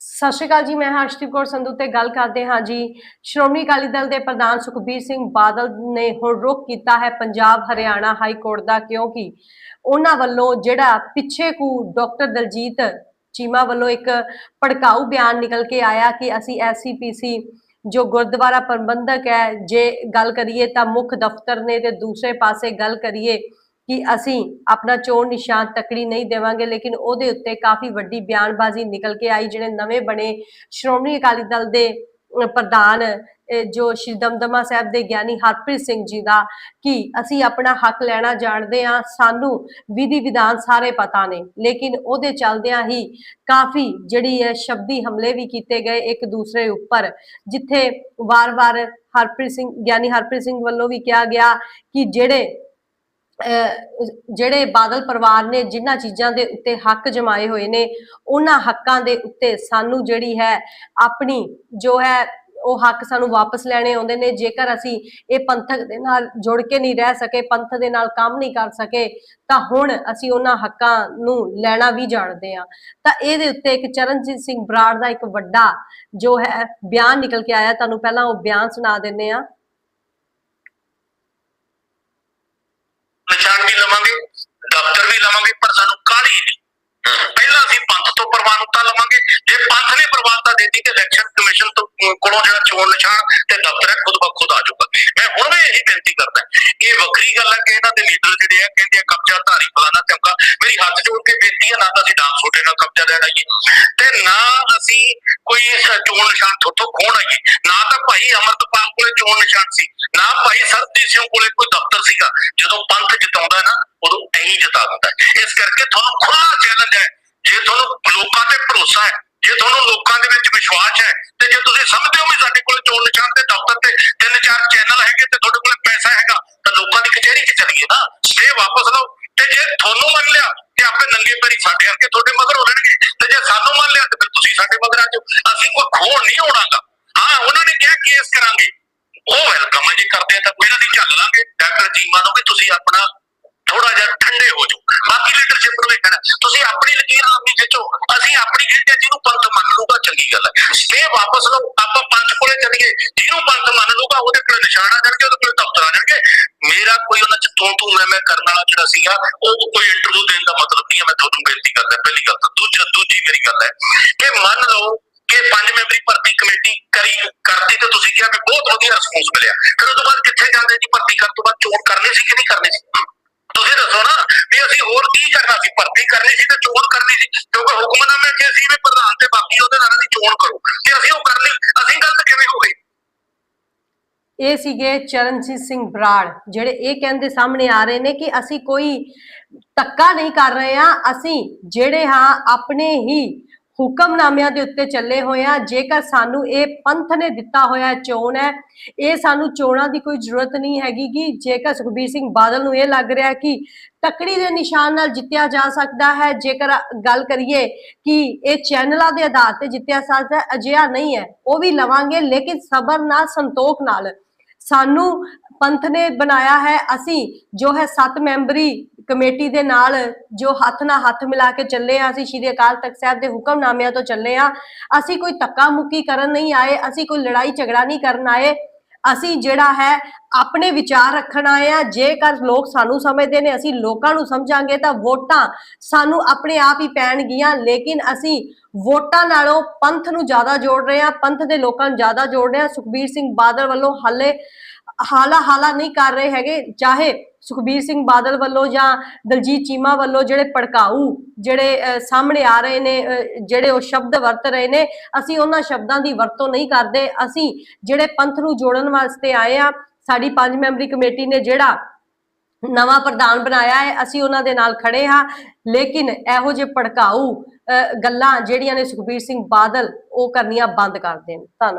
ਸਤਿ ਸ਼੍ਰੀ ਅਕਾਲ ਜੀ, ਮੈਂ ਹਰਸ਼ਦੀਪ ਕੌਰ ਸੰਧੂ ਤੇ ਗੱਲ ਕਰਦੇ ਹਾਂ ਜੀ। ਸ਼੍ਰੋਮਣੀ ਅਕਾਲੀ ਦਲ ਦੇ ਪ੍ਰਧਾਨ ਸੁਖਬੀਰ ਸਿੰਘ ਬਾਦਲ ਨੇ ਹੁਣ ਰੁਕ ਕੀਤਾ ਹੈ ਪੰਜਾਬ ਹਰਿਆਣਾ ਹਾਈ ਕੋਰਟ ਦਾ, ਕਿਉਂਕਿ ਉਹਨਾਂ ਵੱਲੋਂ ਜਿਹੜਾ ਪਿੱਛੇ ਕੂ ਡਾਕਟਰ ਦਲਜੀਤ ਚੀਮਾ ਵੱਲੋਂ ਇੱਕ ਭੜਕਾਊ ਬਿਆਨ ਨਿਕਲ ਕੇ ਆਇਆ ਕਿ ਅਸੀਂ ਐਸਸੀਪੀਸੀ ਜੋ ਗੁਰਦੁਆਰਾ ਪ੍ਰਬੰਧਕ ਹੈ, ਜੇ ਗੱਲ ਕਰੀਏ ਤਾਂ ਮੁੱਖ ਦਫ਼ਤਰ ਨੇ ਤੇ ਦੂਸਰੇ ਪਾਸੇ ਗੱਲ ਕਰੀਏ ਕਿ ਅਸੀਂ ਆਪਣਾ ਚੋਣ ਨਿਸ਼ਾਨ ਤਕੜੀ ਨਹੀਂ ਦੇਵਾਂਗੇ, ਲੇਕਿਨ ਉਹਦੇ ਉੱਤੇ ਕਾਫੀ ਵੱਡੀ ਬਿਆਨਬਾਜ਼ੀ ਨਿਕਲ ਕੇ ਆਈ, ਜਿਹੜੇ ਨਵੇਂ ਬਣੇ ਸ਼੍ਰੋਮਣੀ ਅਕਾਲੀ ਦਲ ਦੇ ਪ੍ਰਧਾਨ ਜੋ ਸ਼੍ਰੀ ਦਮਦਮਾ ਸਾਹਿਬ ਦੇ ਗਿਆਨੀ ਹਰਪ੍ਰੀਤ ਸਿੰਘ ਜੀ ਦਾ ਕਿ ਅਸੀਂ ਆਪਣਾ ਹੱਕ ਲੈਣਾ ਜਾਣਦੇ ਹਾਂ, ਸਾਨੂੰ ਵਿਧੀ ਵਿਧਾਨ ਸਾਰੇ ਪਤਾ ਨੇ। ਲੇਕਿਨ ਉਹਦੇ ਚਲਦਿਆਂ ਹੀ ਕਾਫੀ ਜਿਹੜੀ ਹੈ ਸ਼ਬਦੀ ਹਮਲੇ ਵੀ ਕੀਤੇ ਗਏ ਇੱਕ ਦੂਸਰੇ ਉੱਪਰ, ਜਿੱਥੇ ਵਾਰ-ਵਾਰ ਹਰਪ੍ਰੀਤ ਸਿੰਘ, ਗਿਆਨੀ ਹਰਪ੍ਰੀਤ ਸਿੰਘ ਵੱਲੋਂ ਵੀ ਕਿਹਾ ਗਿਆ ਕਿ ਜਿਹੜੇ ਜਿਹੜੇ ਬਾਦਲ ਪਰਿਵਾਰ ਨੇ, ਜਿਨ੍ਹਾਂ ਚੀਜ਼ਾਂ ਦੇ ਉੱਤੇ ਹੱਕ ਜਮਾਏ ਹੋਏ ਨੇ, ਉਹਨਾਂ ਹੱਕਾਂ ਦੇ ਉੱਤੇ ਸਾਨੂੰ ਜਿਹੜੀ ਹੈ ਆਪਣੀ ਜੋ ਹੈ ਉਹ ਹੱਕ ਸਾਨੂੰ ਵਾਪਸ ਲੈਣੇ ਆਉਂਦੇ ਨੇ। ਜੇਕਰ ਅਸੀਂ ਇਹ ਪੰਥਕ ਦੇ ਨਾਲ ਜੁੜ ਕੇ ਨਹੀਂ ਰਹਿ ਸਕੇ, ਪੰਥ ਦੇ ਨਾਲ ਕੰਮ ਨਹੀਂ ਕਰ ਸਕੇ, ਤਾਂ ਹੁਣ ਅਸੀਂ ਉਹਨਾਂ ਹੱਕਾਂ ਨੂੰ ਲੈਣਾ ਵੀ ਜਾਣਦੇ ਹਾਂ। ਤਾਂ ਇਹਦੇ ਉੱਤੇ ਇੱਕ ਚਰਨਜੀਤ ਸਿੰਘ ਬਰਾੜ ਦਾ ਇੱਕ ਵੱਡਾ ਜੋ ਹੈ ਬਿਆਨ ਨਿਕਲ ਕੇ ਆਇਆ। ਤੁਹਾਨੂੰ ਪਹਿਲਾਂ ਉਹ ਬਿਆਨ ਸੁਣਾ ਦਿੰਨੇ ਆ ਨਿਸ਼ਾਨ ਵੀ ਲਵਾਂਗੇ ਦਫ਼ਤਰ ਵੀ ਲਵਾਂਗੇ ਪਰ ਸਾਨੂੰ ਕਾਹਲੀ ਨਹੀਂ ਪਹਿਲਾਂ ਅਸੀਂ ਪੰਥ ਤੋਂ ਪ੍ਰਵਾਨਤਾ ਲਵਾਂਗੇ ਜੇ ਪੰਥ ਨੇ ਪ੍ਰਵਾਨਤਾ ਦਿੱਤੀ ਤੇ ਇਲੈਕਸ਼ਨ ਕਮਿਸ਼ਨ ਤੋਂ ਕੋਲੋਂ ਜਿਹੜਾ ਚੋਣ ਨਿਸ਼ਾਨ ਤੇ ਦਫ਼ਤਰ ਹੈ, ਖੁਦ ਬ ਖੁਦ ਆ ਜਾਊਗਾ ਮੈਂ ਹੁਣ ਵੀ ਇਹੀ ਬੇਨਤੀ ਕਰਦਾ ਇਹ ਵੱਖਰੀ ਗੱਲ ਹੈ ਕਿ ਇਹਨਾਂ ਦੇ ਲੀਡਰ ਜਿਹੜੇ ਆ, ਕਹਿੰਦੇ ਆ ਕਬਜ਼ਾ ਧਾਰੀ ਫਲਾਣਾ ਧਮਕਾ ਮੇਰੀ ਹੱਥ ਜੋੜ ਕੇ ਬੇਨਤੀ ਹੈ, ਨਾ ਤਾਂ ਅਸੀਂ ਡਾਂਸ ਛੋਟੇ ਨਾਲ ਕਬਜ਼ਾ ਲੈਣ ਆਈਏ ਤੇ ਨਾ ਅਸੀਂ ਕੋਈ ਇਸ ਚੋਣ ਨਿਸ਼ਾਨ ਥੋਥੋਂ ਖੋਣ ਆਈਏ ਨਾ ਤਾਂ ਭਾਈ ਅਮਰਤਪਾਲ ਕੋਲੇ ਚੋਣ ਨਿਸ਼ਾਨ ਸੀ, ਨਾ ਭਾਈ ਸਰਬਜੀਤ ਸਿੰਘ ਕੋਲੇ ਕੋਈ ਦਫ਼ਤਰ ਸੀਗਾ। ਜਦੋਂ ਪੰਥ ਜਿਤਾਉਂਦਾ ਨਾ, ਉਦੋਂ ਐਂ ਹੀ ਜਿਤਾ ਦਿੰਦਾ ਇਸ ਕਰਕੇ ਤੁਹਾਨੂੰ ਖੁੱਲਾ ਚੈਲੰਜ ਹੈ। ਜੇ ਤੁਹਾਨੂੰ ਲੋਕਾਂ ਤੇ ਭਰੋਸਾ ਹੈ ਜੇ ਤੁਹਾਨੂੰ ਲੋਕਾਂ ਦੇ ਵਿੱਚ ਵਿਸ਼ਵਾਸ ਹੈ ਤੇ ਜੇ ਤੁਸੀਂ ਸਮਝਦੇ ਹੋ ਵੀ ਸਾਡੇ ਕੋਲ ਚੋਣ ਨਿਸ਼ਾਨ ਤੇ ਦਫ਼ਤਰ ਤੇ ਤਿੰਨ ਚਾਰ ਚੈਨਲ ਹੈਗੇ ਤੇ ਤੁਹਾਡੇ ਕੋਲ ਪੈਸਾ ਹੈਗਾ, ਤਾਂ ਲੋਕਾਂ ਦੀ ਕਚਹਿਰੀ 'ਚ ਚੱਲੀਏ ਨਾ। ਸਟੇ ਵਾਪਸ ਲਓ। ਤੇ ਜੇ ਤੁਹਾਨੂੰ ਮੰਨ ਲਿਆ ਤੇ ਆਪੇ ਨੰਗੇ ਪੈਰੀ ਸਾਡੇ ਵਰਗੇ ਤੁਹਾਡੇ ਮਗਰ ਹੋ ਲੈਣਗੇ ਤੇ ਜੇ ਸਾਨੂੰ ਮੰਨ ਲਿਆ ਤੇ ਫਿਰ ਤੁਸੀਂ ਸਾਡੇ ਮਗਰ ਆ ਜਾਓ। ਅਸੀਂ ਕੋਈ ਖੋਣ ਨਹੀਂ ਹੋਣਾਗਾ। ਹਾਂ, ਉਹਨਾਂ ਨੇ ਕਿਹਾ ਕੇਸ ਕਰਾਂਗੇ। ਉਹ ਵੈਲਕਮ ਹੈ ਜੇ ਕਰਦੇ ਆ ਤਾਂ ਫਿਰ ਅਸੀਂ ਚੱਲ ਲਾਂਗੇ। ਡਾਕਟਰ ਜੀਮਾ ਨੂੰ ਵੀ ਤੁਸੀਂ ਆਪਣਾ ਥੋੜਾ ਜਿਹਾ ਠੰਡੇ ਹੋ ਜਾਓ। ਬਾਕੀ ਲੀਡਰਸ਼ਿਪ ਨੂੰ ਵੇਖਣਾ ਤੁਸੀਂ ਆਪਣੀ ਲਕੀਰ ਆਪਣੀ ਖਿੱਚੋ ਅਸੀਂ ਆਪਣੀ ਖਿੱਚੇ ਜਿਹਨੂੰ ਪੰਥ ਮੰਨ ਲੂਗਾ ਚੰਗੀ ਗੱਲ ਹੈ ਸਟੇ ਵਾਪਸ ਲਓ, ਆਪਾਂ ਪੰਥ ਕੋਲੇ ਚੱਲੀਏ, ਜਿਹਨੂੰ ਪੰਥ ਮੰਨ ਲੂਗਾ ਉਹਦੇ ਕੋਲ ਨਿਸ਼ਾਨ ਆ ਉਹਦੇ ਕੋਲ ਦਫ਼ਤਰ ਆ ਜਾਣਗੇ। ਮੇਰਾ ਕੋਈ ਉਹਨਾਂ ਚ ਤੂੰ ਤੂੰ, ਮੈਂ ਮੈਂ ਕਰਨ ਵਾਲਾ ਜਿਹੜਾ ਸੀਗਾ, ਉਹ ਕੋਈ ਇੰਟਰਵਿਊ ਦੇਣ ਦਾ ਮਤਲਬ ਨਹੀਂ ਹੈ ਮੈਂ ਤੁਹਾਨੂੰ ਬੇਨਤੀ ਕਰਦਾ, ਪਹਿਲੀ ਗੱਲ ਤਾਂ। ਦੂਜੀ ਦੂਜੀ ਮੇਰੀ ਗੱਲ ਹੈ ਕਿ ਮੰਨ ਲਓ ਕਿ ਪੰਜ ਮੈਂਬਰੀ ਭਰਤੀ ਕਮੇਟੀ ਕਰੀ, ਕਰਤੀ ਤੇ ਤੁਸੀਂ ਕਿਹਾ ਕਿ ਬਹੁਤ ਵਧੀਆ ਰਿਸਪੌਂਸ ਮਿਲਿਆ। ਫਿਰ ਉਹ ਤੋਂ ਬਾਅਦ ਕਿੱਥੇ ਜਾਂਦੇ ਜੀ ਭਰਤੀ ਕਰਨ ਤੋਂ ਬਾਅਦ? ਚੋਣ ਕਰਨੀ ਸੀ ਕਿ ਨਹੀਂ ਕਰਨੀ ਸੀ? ਦੱਸੋ ਨਾ ਵੀ ਅਸੀਂ ਹੋਰ ਕੀ ਕਰਨਾ ਸੀ, ਭਰਤੀ ਕਰਨੀ ਸੀ ਤੇ ਚੋਣ ਕਰਨੀ ਸੀ। ਕਿਉਂਕਿ ਹੁਕਮਨਾਮੇ ਚ ਅਸੀਂ ਵੀ ਪ੍ਰਧਾਨ ਤੇ ਬਾਕੀ ਉਹਦੇ ਨਾਲ ਦੀ ਚੋਣ ਕਰੋ। ਤੇ ਅਸੀਂ ਉਹ ਕਰ ਲਈ। ਅਸੀਂ ਗਲਤ ਕਿਵੇਂ ਹੋ ਗਏ? ਇਹ ਸੀਗੇ ਚਰਨਜੀਤ ਸਿੰਘ ਬਰਾੜ, ਜਿਹੜੇ ਇਹ ਕਹਿੰਦੇ ਸਾਹਮਣੇ ਆ ਰਹੇ ਨੇ ਕਿ ਅਸੀਂ ਕੋਈ ਧੱਕਾ ਨਹੀਂ ਕਰ ਰਹੇ ਆ ਅਸੀਂ ਜਿਹੜੇ ਹਾਂ, ਆਪਣੇ ਹੀ ਹੁਕਮਨਾਮਿਆਂ ਦੇ ਉੱਤੇ ਚੱਲੇ ਹੋਏ ਆ। ਜੇਕਰ ਸਾਨੂੰ ਇਹ ਪੰਥ ਨੇ ਦਿੱਤਾ ਹੋਇਆ ਚੋਣ ਹੈ, ਇਹ ਸਾਨੂੰ ਚੋਣਾਂ ਦੀ ਕੋਈ ਜ਼ਰੂਰਤ ਨਹੀਂ ਹੈਗੀ ਕਿ ਜੇਕਰ ਸੁਖਬੀਰ ਸਿੰਘ ਬਾਦਲ ਨੂੰ ਇਹ ਲੱਗ ਰਿਹਾ ਕਿ ਤਕੜੀ ਦੇ ਨਿਸ਼ਾਨ ਨਾਲ ਜਿੱਤਿਆ ਜਾ ਸਕਦਾ ਹੈ, ਜੇਕਰ ਗੱਲ ਕਰੀਏ ਕਿ ਇਹ ਚੈਨਲਾਂ ਦੇ ਆਧਾਰ ਤੇ ਜਿੱਤਿਆ ਸਕਦਾ ਅਜਿਹਾ ਨਹੀਂ ਹੈ। ਉਹ ਵੀ ਲਵਾਂਗੇ, ਲੇਕਿਨ ਸਬਰ ਨਾਲ, ਸੰਤੋਖ ਨਾਲ। ਸਾਨੂੰ ਪੰਥ ਨੇ ਬਣਾਇਆ ਹੈ। ਅਸੀਂ ਜੋ ਹੈ ਸੱਤ ਮੈਂਬਰੀ ਕਮੇਟੀ ਦੇ ਨਾਲ ਜੋ ਹੱਥ ਨਾਲ ਹੱਥ ਮਿਲਾ ਕੇ ਚੱਲੇ ਆ, ਅਸੀਂ ਸ਼੍ਰੀ ਅਕਾਲ ਤਖਤ ਸਾਹਿਬ ਦੇ ਹੁਕਮਨਾਮਿਆਂ ਤੋਂ ਚੱਲੇ ਆ। ਅਸੀਂ ਕੋਈ ਧੱਕਾ ਮੁੱਕੀ ਕਰਨ ਨਹੀਂ ਆਏ, ਅਸੀਂ ਕੋਈ ਲੜਾਈ ਝਗੜਾ ਨਹੀਂ ਕਰਨ ਆਏ। ਅਸੀਂ ਜਿਹੜਾ ਹੈ ਆਪਣੇ ਵਿਚਾਰ ਰੱਖਣ ਆਏ ਆ। ਜੇਕਰ ਲੋਕ ਸਾਨੂੰ ਸਮਝਦੇ ਨੇ, ਅਸੀਂ ਲੋਕਾਂ ਨੂੰ ਸਮਝਾਂਗੇ ਤਾਂ ਵੋਟਾਂ ਸਾਨੂੰ ਆਪਣੇ ਆਪ ਹੀ ਪੈਣਗੀਆਂ ਲੇਕਿਨ ਅਸੀਂ ਵੋਟਾਂ ਨਾਲੋਂ ਪੰਥ ਨੂੰ ਜ਼ਿਆਦਾ ਜੋੜ ਰਹੇ ਆ ਪੰਥ ਦੇ ਲੋਕਾਂ ਨੂੰ ਜ਼ਿਆਦਾ ਜੋੜ ਰਹੇ ਆ ਸੁਖਬੀਰ ਸਿੰਘ ਬਾਦਲ ਵੱਲੋਂ ਹਾਲੇ ਹਾਲਾ ਹਾਲਾ ਨਹੀਂ ਕਰ ਰਹੇ ਹੈਗੇ, ਚਾਹੇ ਸੁਖਬੀਰ ਸਿੰਘ ਬਾਦਲ ਵੱਲੋਂ ਜਾਂ ਦਲਜੀਤ ਚੀਮਾ ਵੱਲੋਂ ਜਿਹੜੇ ਭੜਕਾਊ, ਜਿਹੜੇ ਸਾਹਮਣੇ ਆ ਰਹੇ ਨੇ ਜਿਹੜੇ ਉਹ ਸ਼ਬਦ ਵਰਤ ਰਹੇ ਨੇ, ਅਸੀਂ ਉਹਨਾਂ ਸ਼ਬਦਾਂ ਦੀ ਵਰਤੋਂ ਨਹੀਂ ਕਰਦੇ। ਅਸੀਂ ਜਿਹੜੇ ਪੰਥ ਨੂੰ ਜੋੜਨ ਵਾਸਤੇ ਆਏ ਆ ਸਾਡੀ ਪੰਜ ਮੈਂਬਰੀ ਕਮੇਟੀ ਨੇ ਜਿਹੜਾ ਨਵਾਂ ਪ੍ਰਧਾਨ ਬਣਾਇਆ ਹੈ ਅਸੀਂ ਉਹਨਾਂ ਦੇ ਨਾਲ ਖੜੇ ਹਾਂ। ਲੇਕਿਨ ਇਹੋ ਜਿਹੇ ਭੜਕਾਊ ਅਹ, ਗੱਲਾਂ ਜਿਹੜੀਆਂ ਨੇ ਸੁਖਬੀਰ ਸਿੰਘ ਬਾਦਲ ਉਹ ਕਰਨੀਆਂ ਬੰਦ ਕਰ ਦੇਣ। ਧੰਨਵਾਦ।